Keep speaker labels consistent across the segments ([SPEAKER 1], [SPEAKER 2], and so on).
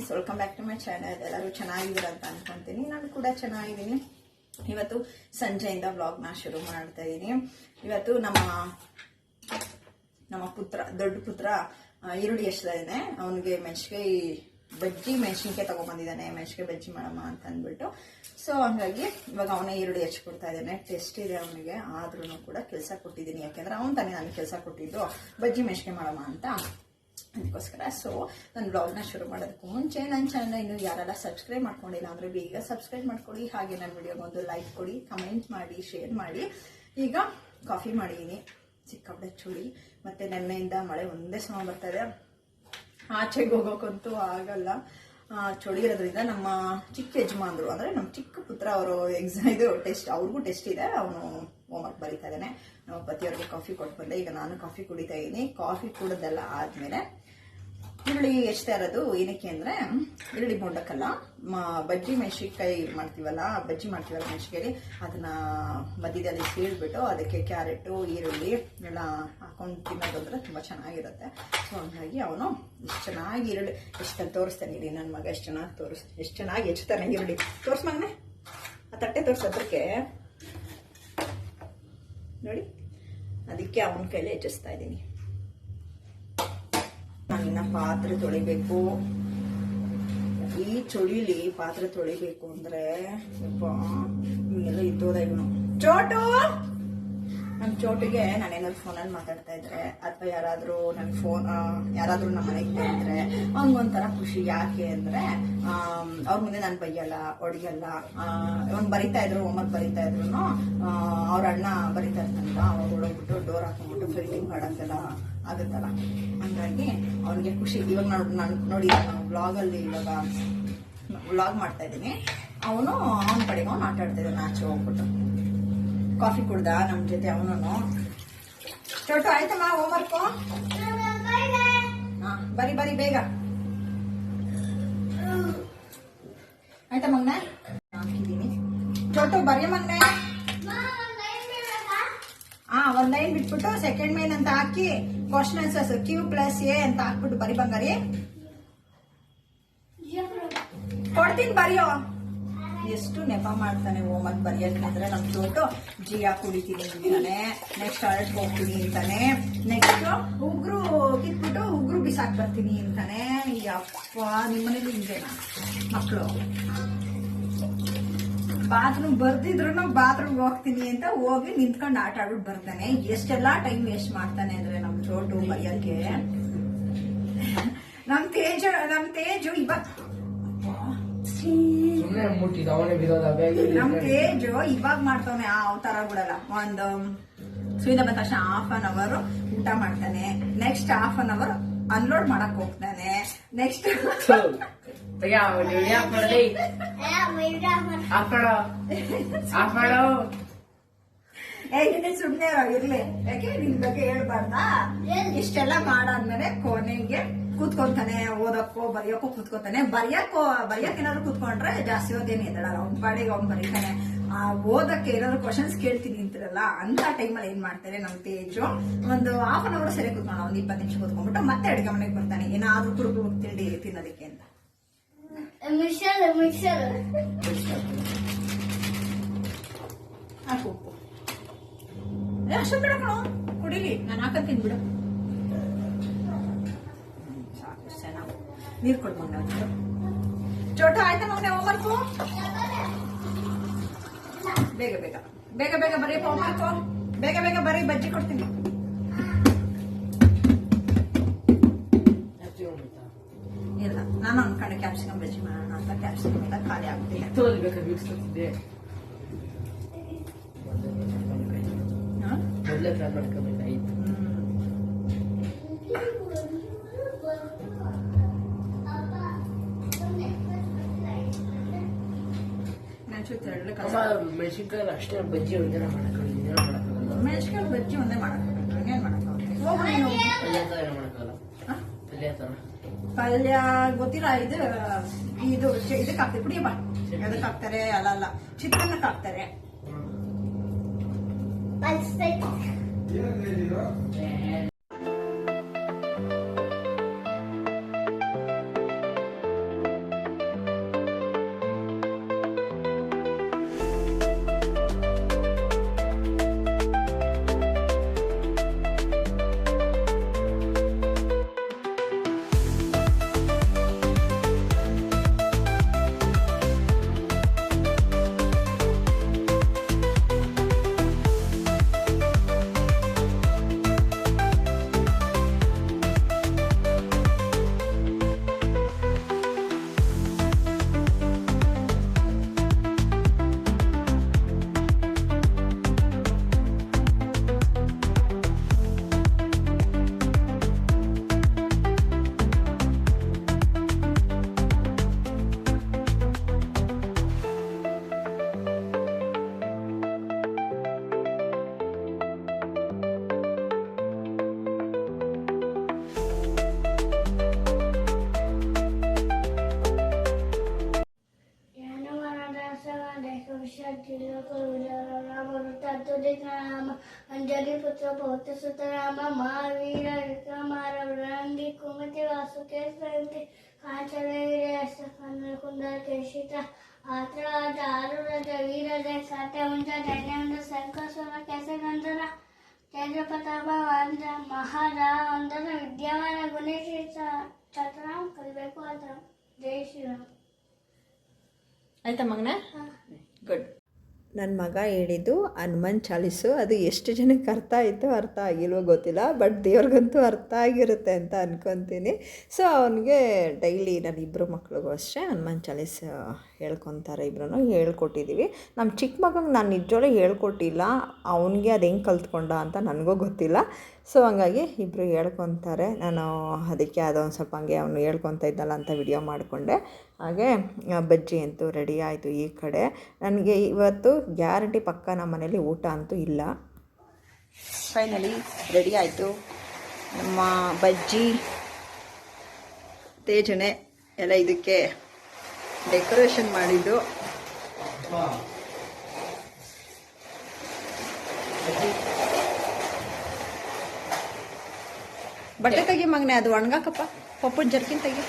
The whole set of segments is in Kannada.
[SPEAKER 1] Friends welcome back to my channel ಎಲ್ಲರೂ ಚೆನ್ನಾಗಿದ್ದೀರ ಅಂತ ಅನ್ಕೊಂತೀನಿ. ನಾನು ಕೂಡ ಚೆನ್ನಾಗಿದ್ದೀನಿ. ಇವತ್ತು ಸಂಜೆಯಿಂದ ವ್ಲಾಗ್ನ ಶುರು ಮಾಡ್ತಾ ಇದ್ದೀನಿ. ಇವತ್ತು ನಮ್ಮ ನಮ್ಮ ಪುತ್ರ, ದೊಡ್ಡ ಪುತ್ರ ಈರುಳ್ಳಿ ಎಷ್ಟಿದ್ದಾನೆ ಅವನಿಗೆ ಮೆಣಸಿನ್ಕಾಯಿ ಬಜ್ಜಿ, ಮೆಣಸಿನ್ಕಾಯಿ ತಗೊಂಬಂದಿದ್ದಾನೆ ಮೆಣಸಿನ್ಕಾಯಿ ಬಜ್ಜಿ ಮಾಡಮ್ಮ ಅಂತ ಅಂದ್ಬಿಟ್ಟು. ಸೊ ಹಂಗಾಗಿ ಇವಾಗ ಅವನೇ ಈರುಳ್ಳಿ ಕೊಡ್ತಾ ಇದ್ದಾನೆ. ಟೆಸ್ಟ್ ಇದೆ ಅವನಿಗೆ. ಆದ್ರೂ ಕೂಡ ಕೆಲಸ ಕೊಟ್ಟಿದ್ದೀನಿ. ಯಾಕೆಂದ್ರೆ ಅವನು ತಾನೇ ನನಗೆ ಕೆಲಸ ಕೊಟ್ಟಿದ್ದು. ಬಜ್ಜಿ, ಮೆಣಸಿನ್ಕಾಯಿ ಮಾಡಮ್ಮ ಅಂತ. ಅದಕ್ಕೋಸ್ಕರ. ಸೊ ನಾನು ಬ್ಲಾಗ್ನ ಶುರು ಮಾಡೋದಕ್ಕೂ ಮುಂಚೆ ನನ್ನ ಚಾನಲ್ ಇನ್ನು ಯಾರೆಲ್ಲ ಸಬ್ಸ್ಕ್ರೈಬ್ ಮಾಡ್ಕೊಂಡಿಲ್ಲ ಅಂದರೆ ಬೇಗ ಸಬ್ಸ್ಕ್ರೈಬ್ ಮಾಡ್ಕೊಳ್ಳಿ. ಹಾಗೆ ನನ್ನ ವಿಡಿಯೋಗೆ ಒಂದು ಲೈಕ್ ಕೊಡಿ ಕಮೆಂಟ್ ಮಾಡಿ ಶೇರ್ ಮಾಡಿ. ಈಗ ಕಾಫಿ ಮಾಡಿದ್ದೀನಿ ಸಿಕ್ಕಾಪಟ್ಟೆ ಚೂಡಿ, ಮತ್ತು ನೆನ್ನೆಯಿಂದ ಮಳೆ ಒಂದೇ ಸಮ ಬರ್ತದೆ. ಆಚೆಗೆ ಹೋಗೋಕ್ಕಂತೂ ಆಗಲ್ಲ. ಚಳಿ ಇರೋದ್ರಿಂದ ನಮ್ಮ ಚಿಕ್ಕ ಯಜಮಾನ್ರು, ಅಂದರೆ ನಮ್ಮ ಚಿಕ್ಕ ಪುತ್ರ ಅವರು ಎಕ್ಸಾಮ್ ಇದು ಟೆಸ್ಟ್ ಅವ್ರಿಗೂ ಟೆಸ್ಟ್ ಇದೆ. ಅವನು ಹೋಮ್ವರ್ಕ್ ಬರೀತಾ ಇದ್ದಾನೆ. ನಮ್ಮ ಪತಿಯವ್ರಿಗೆ ಕಾಫಿ ಕೊಟ್ಟು ಬಂದೆ. ಈಗ ನಾನು ಕಾಫಿ ಕುಡಿತಾ ಇದ್ದೀನಿ ಕಾಫಿ ಕುಡಿದೆಲ್ಲ ಆದ್ಮೇಲೆ ಈರುಳ್ಳಿ ಹೆಚ್ತಾ ಇರೋದು ಏನಕ್ಕೆ ಅಂದ್ರೆ ಈರುಳ್ಳಿ ಮೊಂಡಕ್ಕಲ್ಲ ಮ- ಬಜ್ಜಿ ಮೆಣಸಿನ್ಕಾಯಿ ಮಾಡ್ತೀವಲ್ಲ, ಬಜ್ಜಿ ಮಾಡ್ತೀವಲ್ಲ ಮೆಣಸಿನ್ಕಾಯಿ ಅದನ್ನ ಮಧ್ಯದಲ್ಲಿ ಸೀಳ್ಬಿಟ್ಟು ಅದಕ್ಕೆ ಕ್ಯಾರೆಟು, ಈರುಳ್ಳಿ ಎಲ್ಲ ಹಾಕೊಂಡು ತಿನ್ನೋದಂದ್ರೆ ತುಂಬಾ ಚೆನ್ನಾಗಿರುತ್ತೆ. ಸೊ ಹಂಗಾಗಿ ಅವನು ಎಷ್ಟು ಚೆನ್ನಾಗಿ ಈರುಳ್ಳಿ, ಎಷ್ಟು ತೋರಿಸ್ತಾನೆ ಇಲ್ಲಿ ನನ್ನ ಮಗ, ಎಷ್ಟು ಚೆನ್ನಾಗಿ ತೋರಿಸ್, ಎಷ್ಟು ಚೆನ್ನಾಗಿ ಹೆಚ್ಚುತ್ತಾನೆ ಈರುಳ್ಳಿ. ತೋರಿಸ್ ಆ ತಟ್ಟೆ ತೋರ್ಸೋದಕ್ಕೆ ನೋಡಿ. ಅದಕ್ಕೆ ಅವನ ಕೈಲಿ ಹೆಚ್ಚಿಸ್ತಾ ಇದ್ದೀನಿ. ನಾನಿನ್ನ ಪಾತ್ರೆ ತೊಳಿಬೇಕು. ಈ ಚಳಿಲಿ ಪಾತ್ರೆ ತೊಳಿಬೇಕು ಅಂದ್ರೆ ಇವನ್ನೆಲ್ಲ ಇದ್ದೋದ ಇವನು. ಚೋಟು! ನಮ್ ಚೋಟಿಗೆ ನಾನೇನಾದ್ರು ಫೋನಲ್ಲಿ ಮಾತಾಡ್ತಾ ಇದ್ರೆ, ಅಥವಾ ಯಾರಾದ್ರೂ ನನ್ನ ಫೋನ್ ಯಾರಾದ್ರೂ ನಮ್ಮ ಮನೆಗೆ ಬಂದ್ರೆ ಅವ್ನಿಗೊಂಥರ ಖುಷಿ. ಯಾಕೆ ಅಂದ್ರೆ ಅವ್ರ ಮುಂದೆ ನಾನು ಬೈಯಲ್ಲ ಹೊಡಿಯಲ್ಲ ಅವ್ನು ಬರಿತಾ ಇದ್ರು ಹೋಮ್ವರ್ಕ್ ಬರಿತಾ ಇದ್ರು ಅವ್ರ ಅಣ್ಣ ಬರಿತಾ ಇರ್ತಾನಲ್ಲ ಅವಾಗ ಹೊಡೋಗ್ಬಿಟ್ಟು ಡೋರ್ ಹಾಕೊಂಡ್ಬಿಟ್ಟು ಫಿಲ್ಟಿಂಗ್ ಮಾಡೋಕ್ಕೆಲ್ಲ ಆಗುತ್ತಲ್ಲ. ಹಂಗಾಗಿ ಅವ್ನಿಗೆ ಖುಷಿ. ಇವಾಗ ನೋಡಿ ನಾನು ನೋಡಿ ಬ್ಲಾಗ್ ಅಲ್ಲಿ ಇವಾಗ ವ್ಲಾಗ್ ಮಾಡ್ತಾ ಇದ್ದೀನಿ. ಅವನು, ಅವನ ಕಡೆಗೆ ಅವ್ನು ಆಟ ಆಡ್ತಾ ಇದ್ದಾನೆ ಆಚೆ ಹೋಗ್ಬಿಟ್ಟು ಕಾಫಿ ಕುಡ್ದ? ನಮ್ಮ ಜೊತೆ ಅವನು ಚೋಟು ಆಯ್ತಮ್ಮ ಹೋಮ್ವರ್ಕು ಹಾ, ಬರಿ ಬರಿ, ಬೇಗ. ಆಯ್ತಾ ಮಗ್ನ? ಹಾಕಿದ್ದೀನಿ. ಚೋಟು ಬರೀ ಮಗ್ನೆ? ಹಾ ಒಂದ್ ಲೈನ್ ಬಿಟ್ಬಿಟ್ಟು ಸೆಕೆಂಡ್ ಮೇನ್ ಅಂತ ಹಾಕಿ question answers Q plus A ಅಂತ ಹಾಕ್ಬಿಟ್ಟು ಬರಿ ಬಂಗಾರಿ. ಕೊಡ್ತೀನಿ, ಬರೆಯೋ. ಎಷ್ಟು ನೆಪ ಮಾಡ್ತಾನೆ ಹೋಮ್ವರ್ಕ್ ಬರೆಯಕ್ಕೆ ಅಂದ್ರೆ ನಮ್ ತೋಟು ಜಿಯಾ ಕುಡಿತೀನಿ ಅಂತಾನೆ ನೆಕ್ಸ್ಟ್ ಅರಟ್ ಹೋಗ್ತೀನಿ ಅಂತಾನೆ. ನೆಕ್ಸ್ಟ್ ಉಗ್ರು ಕಿತ್ಬಿಟ್ಟು ಉಗ್ರು ಬಿಸಾಕ್ ಬರ್ತೀನಿ ಅಂತಾನೆ. ಯಪ್ಪ ನಿಮ್ಮನೇಲಿ ಹಿಂಗೇನಾ? ಮಕ್ಕಳು ಬಾತ್ರೂಮ್ ಬರ್ದಿದ್ರು ಬಾತ್ರೂಮ್ ಹೋಗ್ತೀನಿ ಅಂತ ಹೋಗಿ ನಿಂತ್ಕೊಂಡು ಆಟ ಆಡ್ಬಿಟ್ಟು ಬರ್ತಾನೆ. ಎಷ್ಟೆಲ್ಲ ಟೈಮ್ ವೇಸ್ಟ್ ಮಾಡ್ತಾನೆ ಅಂದ್ರೆ ನಮ್ ಚೋಟು ಬರೆಯಕ್ಕೆ. ನಮ್ ತೇಜು ನಮ್ ತೇಜು ಇವಾಗ
[SPEAKER 2] ಸುಮ್ಮನೆ ಮುಟ್ಟಿದ ಅವನೇ ಬಿರೋದ
[SPEAKER 1] ನಮ್ ತೇಜು ಇವಾಗ ಮಾಡ್ತಾನೆ ಆ ಅವತಾರ ಬಿಡಲ್ಲ. ಒಂದು ಸುಯಿಂದ ಬಂದ ತಕ್ಷಣ ಹಾಫ್ ಅನ್ ಅವರ್ ಊಟ ಮಾಡ್ತಾನೆ. Next half an hour unload ಮಾಡಕ್ ಹೋಗ್ತಾನೆ. ನೆಕ್ಸ್ಟ್ ಏ ಸುಮ್ನೆ ಇರೋ, ಇರ್ಲಿ. ಯಾಕೆ ನಿನ್ ಬಗ್ಗೆ ಹೇಳ್ಬಾರ್ದಾ? ಇಷ್ಟೆಲ್ಲ ಮಾಡಾದ್ಮೇಲೆ ಕೊನೆಗೆ ಕೂತ್ಕೊಂತಾನೆ ಓದಕ್ಕೋ ಬರೆಯೋಕ್ಕೋ ಕೂತ್ಕೊತಾನೆ. ಬರೆಯಕ್ಕೋ ಬರೆಯಕ್ ಏನಾದ್ರು ಕೂತ್ಕೊಂಡ್ರೆ ಜಾಸ್ತಿ ಓದೇನು ಎದಳಲ್ಲ ಅವ್ನ ಪಾಡಿಗೆ ಅವ್ನು ಬರೀತಾನೆ. ಆ ಓದಕ್ಕೆ ಏನಾದ್ರು ಕ್ವಶನ್ಸ್ ಕೇಳ್ತೀನಿ ಅಂತಿರಲ್ಲ ಅಂತ ಟೈಮಲ್ಲಿ ಏನ್ ಮಾಡ್ತಾರೆ ನಮ್ಮ ತೇಜು? ಒಂದು ಹಾಫ್ ಅನ್ ಅವರ್ ಸರಿ ಕೂತ್ಕೊಂಡು ಒಂದು ಇಪ್ಪತ್ತು ನಿಮಿಷ ಕೂತ್ಕೊಂಡ್ಬಿಟ್ಟು ಮತ್ತೆ ಅಡುಗೆ ಮನೆಗೆ ಬರ್ತಾನೆ. ಏನಾದ್ರೂ ಕುರುಕು ತಿಂಡಿ ತಿನ್ನೋದಕ್ಕೆ ಅಂತ. ಅಷ್ಟು ಬಿಡ ಕಣೋ ಕುಡಿಲಿ. ನಾನು ಹಾಕತ್ತೀನಿ ಬಿಡು ಸಾಕು ಇಷ್ಟ್ ಚೆನ್ನಾಗಿ ನೀರು ಕೊಡ್ಕೊಂಡು ಚೋಟ ಆಯ್ತಾ ಮಗನೆ ಹೋಮ್ವರ್ಕು ಬೇಗ ಬೇಗ. ಬೇಗ ಬೇಗ ಬರೀ ಹೋಮ್ವರ್ಕು ಬೇಗ ಬೇಗ ಬರೀ ಬಜ್ಜಿ ಕೊಡ್ತೀನಿ. ಇಲ್ಲ ನಾನು ಅನ್ಕೊಂಡೆ ಕ್ಯಾಪ್ಸಿಕಮ್ ಬಜ್ಜಿ ಮಾಡೋಣ ಅಂತ ಕ್ಯಾಪ್ಸಿಕಮ್ ಎಲ್ಲ ಖಾಲಿ ಆಗ್ತಿಲ್ಲ?
[SPEAKER 2] ಮೊದಲೇ ಪ್ಲಾನ್ ಮಾಡ್ಕೋಬೇಕಾಯ್ತು ಮೆಣಸಿನ್ಕಾಯಿ ಅಷ್ಟೇ ಬಜ್ಜಿ ಒಂದಿನ ಮಾಡಕ್ಕಾಗಲ್ಲ
[SPEAKER 1] ಮೆಣಸಿನ ಬಜ್ಜಿ ಒಂದೇ ಮಾಡಕ್ಕಾಗಲ್ಲ.
[SPEAKER 2] ಪಲ್ಯ ಮಾಡಕ್ಕಾಗಲ್ಲ ಪಲ್ಯ ಥರ.
[SPEAKER 1] ಪಲ್ಯ ಗೊತ್ತಿಲ್ಲ ಇದು ಇದು ಇದಕ್ಕೆ ಹಾಕ್ತಾರೆ ಪುಡಿ ಬಾ. ಅದಕ್ಕೆ ಹಾಕ್ತಾರೆ ಅಲ್ಲ ಅಲ್ಲ. ಚಿತ್ರಾನ್ನಕ್ಕೆ ಹಾಕ್ತಾರೆ.
[SPEAKER 3] ಪುತ್ರ ಪೌತ್ರ ಸುತರಾಮ ಮಹಾವೀರ ವಿಕ್ರಮ ರಂಗಿ ಕುಮತಿ ವಾಸುಕೇ ಸಂತಿ ಕಾಂಚನ ಕುಂದರ ಕೇಶಿತ ಆತ್ರ ಆರುರಜ ವೀರಜ ಸಾತ್ಯ ಉಂಜ ಧನ್ಯ ಉಂಜ ಸಂಕಸ್ವರ ಕೆಸ ಗಂಧರ ಚಂದ್ರ ಪ್ರತಾಪ ವಂದ ಮಹಾರ ಅಂದರ ವಿದ್ಯಾವಾನ ಗುಣೇಶ ಚತುರಾಮ್ ಕಲಿಬೇಕು ಆತರ ಜೈ ಶ್ರೀರಾಮ್
[SPEAKER 1] ಆಯ್ತಾ ಮಗನ ಗುಡ್ ನನ್ನ ಮಗ ಹೇಳಿದ್ದು, ಹನುಮಾನ್ ಚಾಲೀಸು, ಅದು ಎಷ್ಟು ಜನಕ್ಕೆ ಅರ್ಥ ಆಯಿತು ಅರ್ಥ ಆಗಿಲ್ವೋ ಗೊತ್ತಿಲ್ಲ, ಬಟ್ ದೇವ್ರಿಗಂತೂ ಅರ್ಥ ಆಗಿರುತ್ತೆ ಅಂತ ಅಂದ್ಕೊತೀನಿ ಸೊ, ಅವನಿಗೆ ಡೈಲಿ ನನ್ನ ಇಬ್ಬರು ಮಕ್ಳಿಗೂ ಅಷ್ಟೇ ಹನುಮಾನ್ ಚಾಲೀಸ್ ಹೇಳ್ಕೊತಾರೆ ಇಬ್ಬರೂ ಹೇಳ್ಕೊಟ್ಟಿದ್ದೀವಿ ನಮ್ಮ ಚಿಕ್ಕ ಮಗಂಗೆ ನಾನು ನಿಜವಾಗ್ಲೂ ಹೇಳ್ಕೊಟ್ಟಿಲ್ಲ. ಅವನಿಗೆ ಅದು ಹೆಂಗೆ ಕಲ್ತ್ಕೊಂಡ ಅಂತ ನನಗೂ ಗೊತ್ತಿಲ್ಲ. ಸೊ, ಹಂಗಾಗಿ ಇಬ್ಬರು ಹೇಳ್ಕೊತಾರೆ. ನಾನು ಅದಕ್ಕೆ ಅದೊಂದು ಸ್ವಲ್ಪ ಹಂಗೆ ಅವನು ಹೇಳ್ಕೊತ ಇದ್ದಲ್ಲ ಅಂತ ವಿಡಿಯೋ ಮಾಡಿಕೊಂಡೆ. ಹಾಗೆ ಬಜ್ಜಿ ಅಂತೂ ರೆಡಿ ಆಯಿತು ಈ ಕಡೆ. ನನಗೆ ಇವತ್ತು ಗ್ಯಾರಂಟಿ ಪಕ್ಕ ನಮ್ಮ ಮನೇಲಿ ಊಟ ಅಂತೂ ಇಲ್ಲ. ಫೈನಲಿ ರೆಡಿ ಆಯಿತು. ನಮ್ಮ ಬಜ್ಜಿ, ತೇಜನೆ ಎಲ್ಲ ಇದಕ್ಕೆ ಡೆಕೋರೇಷನ್ ಮಾಡಿದ್ದು. ಬಟ್ಟೆ ತೆಗಿ ಮಗನೆ, ಅದು ಒಣಗಾಕಪ್ಪ. ಪಪ್ಪು ಜರ್ಕಿನ್ ತೆಗಿ.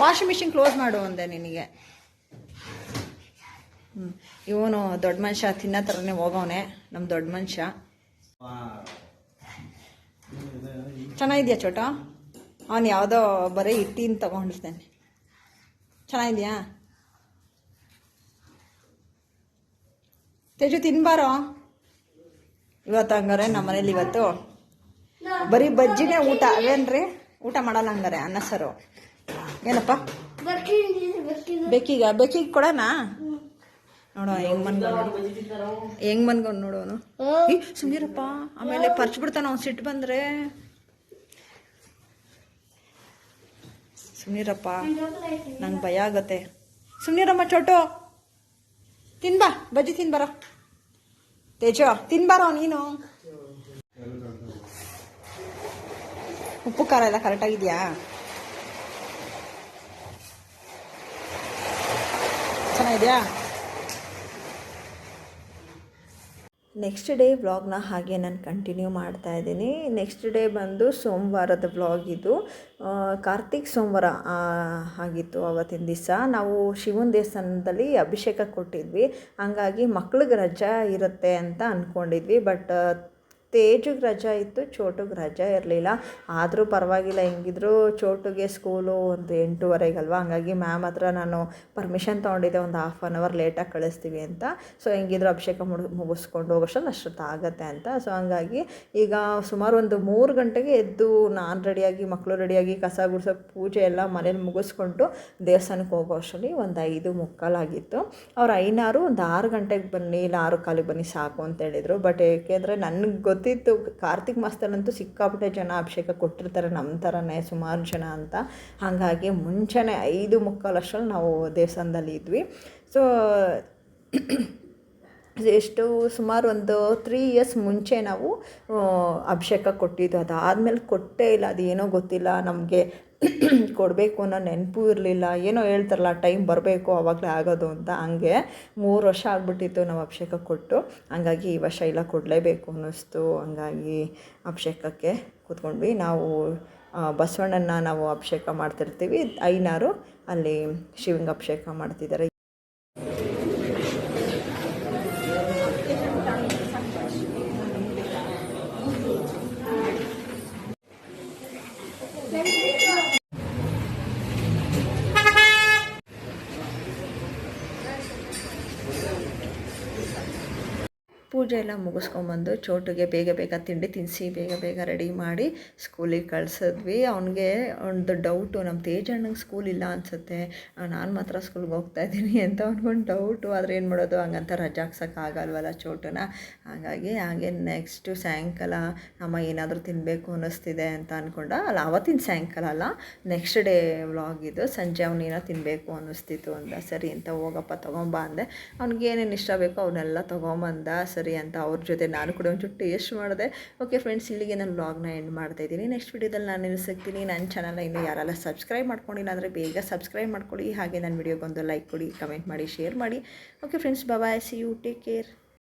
[SPEAKER 1] ವಾಷಿಂಗ್ ಮಿಷಿನ್ ಕ್ಲೋಸ್ ಮಾಡು ಅಂದೆ ನಿನಗೆ. ಹ್ಞೂ ಇವನು ದೊಡ್ಡ ಮನುಷ್ಯ, ತಿನ್ನೋ ಥರನೇ ಹೋಗವನೆ ನಮ್ಮ ದೊಡ್ಡ ಮನುಷ್ಯ. ಚೆನ್ನಾಗಿದ್ಯಾ ಚೋಟ? ಅವನು ಯಾವುದೋ ಬರೀ ಹಿಟ್ಟಿನ ತಗೊಂಡಿರ್ತಾನೆ. ಚೆನ್ನಾಗಿದ್ಯಾ? ತೇಜು ತಿನ್ಬಾರೋ? ಇವತ್ತು ಹಂಗಾರೆ ನಮ್ಮ ಮನೇಲಿ ಇವತ್ತು ಬರೀ ಬಜ್ಜಿನೇ ಊಟ. ಅವೇನ್ರಿ ಊಟ ಮಾಡಲ್ಲ ಹಂಗಾರೆ ಅನ್ನ ಸರು. ಏನಪ್ಪ? ಬೆಕ್ಕಿಗ? ಬೆಕ್ಕಿಗೆ ಕೊಡೋಣ ನೋಡು, ಹೆಂಗ್ ಮನ್ಗೊಂಡು ಹೆಂಗ್ ಮನ್ಗೊಂಡು ನೋಡೋನು ಸುಮ್ಮೀರಪ್ಪ ಆಮೇಲೆ ಪರ್ಚ್ ಬಿಡ್ತಾನ ಅವ್ನು. ಸಿಟ್ಟು ಬಂದ್ರೆ. ಸುಮ್ಮೀರಪ್ಪ ನಂಗೆ ಭಯ ಆಗತ್ತೆ. ಸುಮ್ನಿರಮ್ಮ ಚೋಟು. ತಿನ್ಬಾ ಬಜ್ಜಿ ತಿನ್ಬಾರ ತೇಜ ತಿನ್ಬಾರೋ ನೀನು. ಉಪ್ಪು ಖಾರ ಎಲ್ಲ ಕರೆಕ್ಟಾಗಿದೆಯಾ ಚೆನ್ನಾಗಿದೆಯಾ? ನೆಕ್ಸ್ಟ್ ಡೇ ವ್ಲಾಗ್ನ ಹಾಗೆ ನಾನು ಕಂಟಿನ್ಯೂ ಮಾಡ್ತಾ ಇದ್ದೀನಿ. ನೆಕ್ಸ್ಟ್ ಡೇ ಬಂದು ಸೋಮವಾರದ ವ್ಲಾಗ್ ಇದು. ಕಾರ್ತಿಕ್ ಸೋಮವಾರ ಆಗಿತ್ತು ಅವತ್ತಿನ ದಿವಸ. ನಾವು ಶಿವನ ದೇವಸ್ಥಾನದಲ್ಲಿ ಅಭಿಷೇಕ ಕೊಟ್ಟಿದ್ವಿ. ಹಾಗಾಗಿ ಮಕ್ಳಿಗೆ ರಜಾ ಇರುತ್ತೆ ಅಂತ ಅಂದ್ಕೊಂಡಿದ್ವಿ ಬಟ್ ತೇಜುಗೆ ರಜಾ ಇತ್ತು, ಚೋಟುಗೆ ರಜಾ ಇರಲಿಲ್ಲ. ಆದರೂ ಪರವಾಗಿಲ್ಲ, ಹೆಂಗಿದ್ರು ಚೋಟುಗೆ ಸ್ಕೂಲು ಒಂದು ಎಂಟೂವರೆಗಲ್ವಾ? ಹಂಗಾಗಿ ಮ್ಯಾಮ್ ಹತ್ರ ನಾನು ಪರ್ಮಿಷನ್ ತೊಗೊಂಡಿದ್ದೆ, ಒಂದು ಹಾಫ್ ಆನ್ ಅವರ್ ಲೇಟಾಗಿ ಕಳಿಸ್ತೀವಿ ಅಂತ. ಸೊ ಹೆಂಗಿದ್ರು ಅಭಿಷೇಕ ಮುಗಿ ಮುಗಿಸ್ಕೊಂಡು ಹೋಗೋಷ್ಟರಲ್ಲಿ ಅಷ್ಟೊತ್ತು ಆಗುತ್ತೆ ಅಂತ. ಸೊ ಹಂಗಾಗಿ ಈಗ ಸುಮಾರು ಒಂದು ಮೂರು ಗಂಟೆಗೆ ಎದ್ದು ನಾನು ರೆಡಿಯಾಗಿ ಮಕ್ಕಳು ರೆಡಿಯಾಗಿ ಕಸ ಗುಡಿಸೋ ಪೂಜೆ ಎಲ್ಲ ಮನೇಲಿ ಮುಗಿಸ್ಕೊಂಡು ದೇವಸ್ಥಾನಕ್ಕೆ ಹೋಗೋ ಅಷ್ಟರಲ್ಲಿ ಒಂದು ಐದು ಮುಕ್ಕಾಲಾಗಿತ್ತು ಅವ್ರು ಐನಾರು ಒಂದು ಆರು ಗಂಟೆಗೆ ಬನ್ನಿ, ಇಲ್ಲ ಆರು ಕಾಲಿಗೆ ಬನ್ನಿ ಸಾಕು ಅಂತ ಹೇಳಿದರು. ಬಟ್ ಏಕೆಂದರೆ ನನಗೆ ಗೊತ್ತಿತ್ತು, ಕಾರ್ತಿಕ್ ಮಾಸದಲ್ಲಂತೂ ಸಿಕ್ಕಾಪಟ್ಟೆ ಜನ ಅಭಿಷೇಕ ಕೊಟ್ಟಿರ್ತಾರೆ ನಮ್ಮ ಥರನೇ, ಸುಮಾರು ಜನ ಅಂತ. ಹಾಗಾಗಿ ಮುಂಚೆನೇ ಐದು ಮುಕ್ಕಾಲು ಅಷ್ಟರಲ್ಲಿ ನಾವು ದೇವಸ್ಥಾನದಲ್ಲಿ ಇದ್ವಿ. ಸೊ ಎಷ್ಟು ಸುಮಾರು ಒಂದು ತ್ರೀ ಇಯರ್ಸ್ ಮುಂಚೆ ನಾವು ಅಭಿಷೇಕ ಕೊಟ್ಟಿದ್ದು. ಅದಾದಮೇಲೆ ಕೊಟ್ಟೇ ಇಲ್ಲ, ಅದೇನೋ ಗೊತ್ತಿಲ್ಲ ನಮಗೆ. ಕೊಡಬೇಕು ಅನ್ನೋ ನೆನಪು ಇರಲಿಲ್ಲ. ಏನೋ ಹೇಳ್ತಾರಲ್ಲ, ಟೈಮ್ ಬರಬೇಕು ಆವಾಗಲೇ ಆಗೋದು ಅಂತ. ಹಂಗೆ ಮೂರು ವರ್ಷ ಆಗಿಬಿಟ್ಟಿತ್ತು ನಾವು ಅಭಿಷೇಕ ಕೊಟ್ಟು. ಹಂಗಾಗಿ ಈ ವರ್ಷ ಇಲ್ಲ ಕೊಡಲೇಬೇಕು ಅನ್ನಿಸ್ತು. ಹಂಗಾಗಿ ಅಭಿಷೇಕಕ್ಕೆ ಕೂತ್ಕೊಂಡ್ವಿ. ನಾವು ಬಸವಣ್ಣನ ನಾವು ಅಭಿಷೇಕ ಮಾಡ್ತಿರ್ತೀವಿ. ಐನಾರು ಅಲ್ಲಿ ಶಿವಂಗೆ ಅಭಿಷೇಕ ಮಾಡ್ತಿದ್ದಾರೆ. ಪೂಜೆ ಎಲ್ಲ ಮುಗಿಸ್ಕೊಂಬಂದು ಚೋಟಿಗೆ ಬೇಗ ಬೇಗ ತಿಂಡಿ ತಿನ್ನಿಸಿ ಬೇಗ ಬೇಗ ರೆಡಿ ಮಾಡಿ ಸ್ಕೂಲಿಗೆ ಕಳಿಸಿದ್ವಿ. ಅವನಿಗೆ ಒಂದು ಡೌಟು ನಮ್ಮ ತೇಜಣ್ಣಂಗೆ ಸ್ಕೂಲ್ ಇಲ್ಲ ಅನಿಸುತ್ತೆ. ನಾನು ಮಾತ್ರ ಸ್ಕೂಲ್ಗೆ ಹೋಗ್ತಾ ಇದ್ದೀನಿ ಅಂತ ಅವ್ನಿಗೊಂದು ಡೌಟು ಆದರೆ ಏನು ಮಾಡೋದು? ಹಂಗಂತ ರಜಾ ಹಾಕ್ಸೋಕ್ಕಾಗಲ್ವಲ್ಲ ಚೋಟುನ. ಹಾಗಾಗಿ ಹಾಗೆ ನೆಕ್ಸ್ಟು ಸಾಯಂಕಾಲ ಅಮ್ಮ ಏನಾದರೂ ತಿನ್ನಬೇಕು ಅನ್ನಿಸ್ತಿದೆ ಅಂತ ಅಂದ್ಕೊಂಡ ಅಲ್ಲ, ಅವತ್ತಿನ ಸಾಯಂಕಾಲ ಅಲ್ಲ ನೆಕ್ಸ್ಟ್ ಡೇ ವ್ಲಾಗ್ ಇದು. ಸಂಜೆ ಅವನೇನೋ ತಿನ್ನಬೇಕು ಅನ್ನಿಸ್ತಿತ್ತು ಅಂದ. ಸರಿ ಅಂತ ಹೋಗಪ್ಪ, ತೊಗೊಂಬ ಅಂದೆ. ಅವ್ನಿಗೆ ಏನೇನು ಇಷ್ಟ ಬೇಕೋ ಅವನ್ನೆಲ್ಲ ತೊಗೊಂಬಂದ. ಸರಿ ಅಂತ ಅವ್ರ ಜೊತೆ ನಾನು ಕೂಡ ಒಂಚೂರು ಟೇಸ್ಟ್ ಮಾಡಿದೆ. ಓಕೆ ಫ್ರೆಂಡ್ಸ್ ಇಲ್ಲಿಗೆ ನಾನು ವ್ಲಾಗ್ನ ಎಂಡ್ ಮಾಡ್ತಾ ಇದ್ದೀನಿ. ನೆಕ್ಸ್ಟ್ ವೀಡಿಯೋದಲ್ಲಿ ನಾನು ನಿಲ್ಲಿಸ್ತೀನಿ. ನನ್ನ ಚಾನಲ್ನ ಇನ್ನು ಯಾರೆಲ್ಲ ಸಬ್ಸ್ಕ್ರೈಬ್ ಮಾಡ್ಕೊಂಡಿಲ್ಲ ಅಂದರೆ ಬೇಗ ಸಬ್ಸ್ಕ್ರೈಬ್ ಮಾಡ್ಕೊಳ್ಳಿ. ಹಾಗೆ ನನ್ನ ವಿಡಿಯೋಗೊಂದು ಲೈಕ್ ಕೊಡಿ ಕಮೆಂಟ್ ಮಾಡಿ ಶೇರ್ ಮಾಡಿ. Okay friends bye see you take care